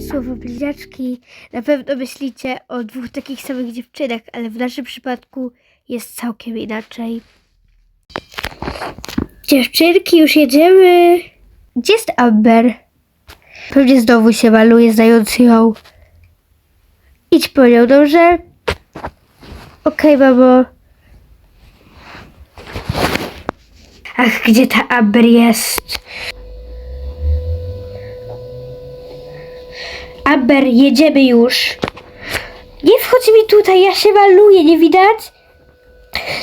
słowo bliźniaczki. Na pewno myślicie o dwóch takich samych dziewczynach, ale w naszym przypadku jest całkiem inaczej. Dziewczynki, już jedziemy. Gdzie jest Amber? Pewnie znowu się maluje, znając ją. Idź po nią, dobrze? Okej, mamo. Ach, gdzie ta Amber jest? Amber, jedziemy już. Nie wchodź mi tutaj, ja się maluję, nie widać?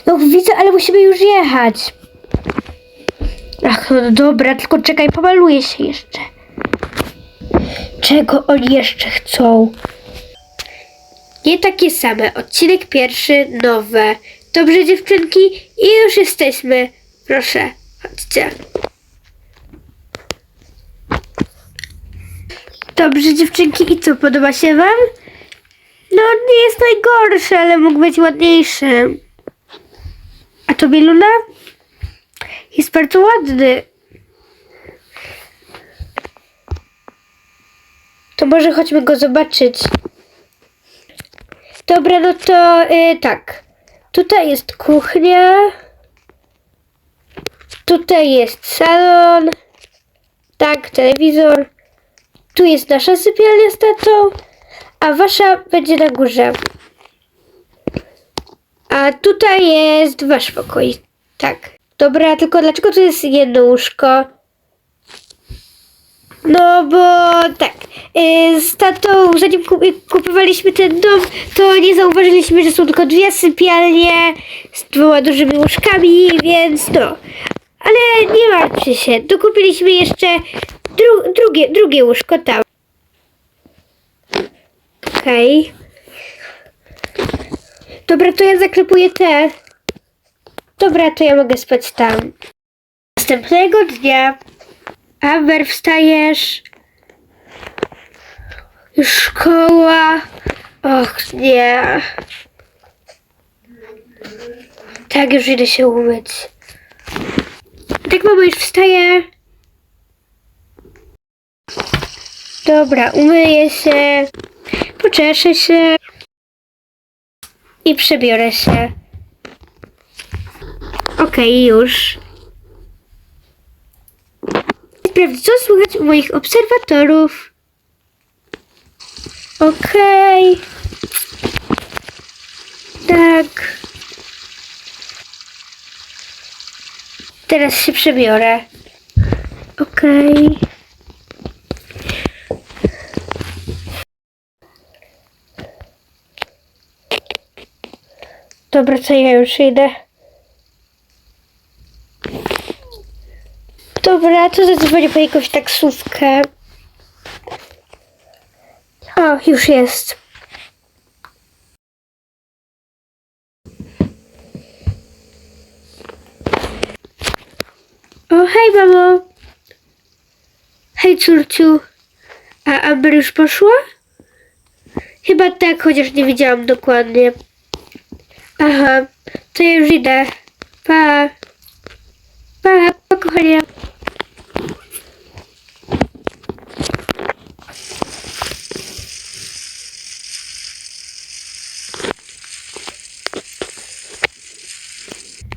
No widzę, ale musimy już jechać. Ach, no dobra, tylko czekaj, pomaluję się jeszcze. Czego oni jeszcze chcą? Nie takie same. Odcinek pierwszy, nowe. Dobrze, dziewczynki? I już jesteśmy. Proszę, chodźcie. Dobrze, dziewczynki, i co, podoba się wam? No, nie jest najgorszy, ale mógł być ładniejszy. A tobie, Luna? Jest bardzo ładny. To może chodźmy go zobaczyć. Dobra, no to y, tak. Tutaj jest kuchnia. Tutaj jest salon. Tak, telewizor. Tu jest nasza sypialnia z tatą, a wasza będzie na górze. A tutaj jest wasz pokój. Tak. Dobra, tylko dlaczego tu jest jedno łóżko? No bo tak, yy, z tatą zanim kup- kupowaliśmy ten dom, to nie zauważyliśmy, że są tylko dwie sypialnie z dwoma dużymi łóżkami, więc no. Ale nie martwcie się, dokupiliśmy jeszcze dru- drugie, drugie łóżko tam. Okej. Dobra, to ja zaklepuję te. Dobra, to ja mogę spać tam. Następnego dnia Amber, wstajesz. Już szkoła. Och, nie. Tak, już idę się umyć. Tak, mamo, już wstaję. Dobra, umyję się. Poczeszę się. I przebiorę się. Okej, już. Sprawdź, co słychać u moich obserwatorów. Okej. Tak. Teraz się przebiorę. Okej. Dobra, co ja już idę. Dobra, to zadzwonię po jakąś taksówkę. O, już jest. O, hej, mamo. Hej, córciu. A Amber już poszła? Chyba tak, chociaż nie widziałam dokładnie. Aha, to ja już idę. Pa. Pa, pa kochanie.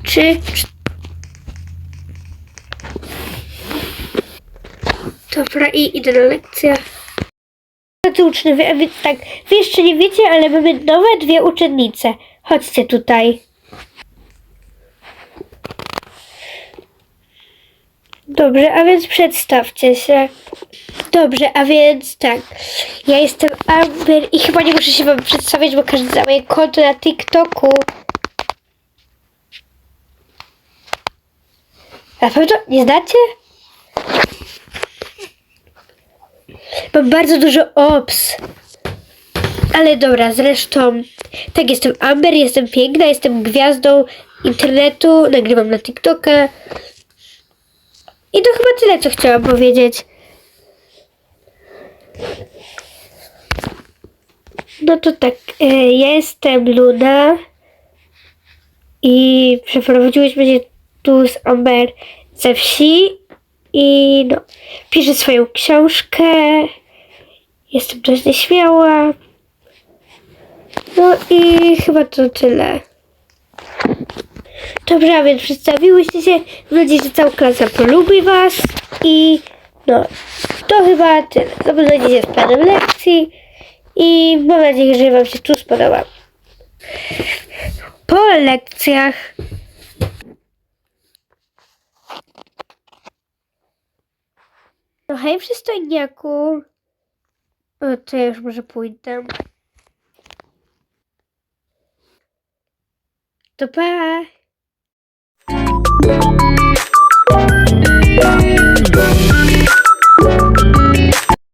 Czy... Dobra, i idę na lekcję. Drodzy uczniowie, a więc tak, wy jeszcze nie wiecie, ale mamy nowe dwie uczennice. Chodźcie tutaj. Dobrze, a więc przedstawcie się. Dobrze, a więc tak. Ja jestem Amber i chyba nie muszę się wam przedstawiać, bo każdy zna moje konto na TikToku. Na pewno nie znacie? Mam bardzo dużo obs. Ale dobra, zresztą tak jestem Amber, jestem piękna, jestem gwiazdą internetu, nagrywam na TikToka. I to chyba tyle, co chciałam powiedzieć. No to tak, e, ja jestem Luna i przeprowadziłyśmy się tu z Amber ze wsi i no, piszę swoją książkę. Jestem dość nieśmiała. No i chyba to tyle. Dobrze, a więc przedstawiłyście się. Mam nadzieję, że cała klasa polubi was. I no, to chyba tyle. Zapoznajcie się z lekcji. I mam nadzieję, że wam się tu spodoba. Po lekcjach No hej przystojniaku. O, to ja już może pójdę. To pa!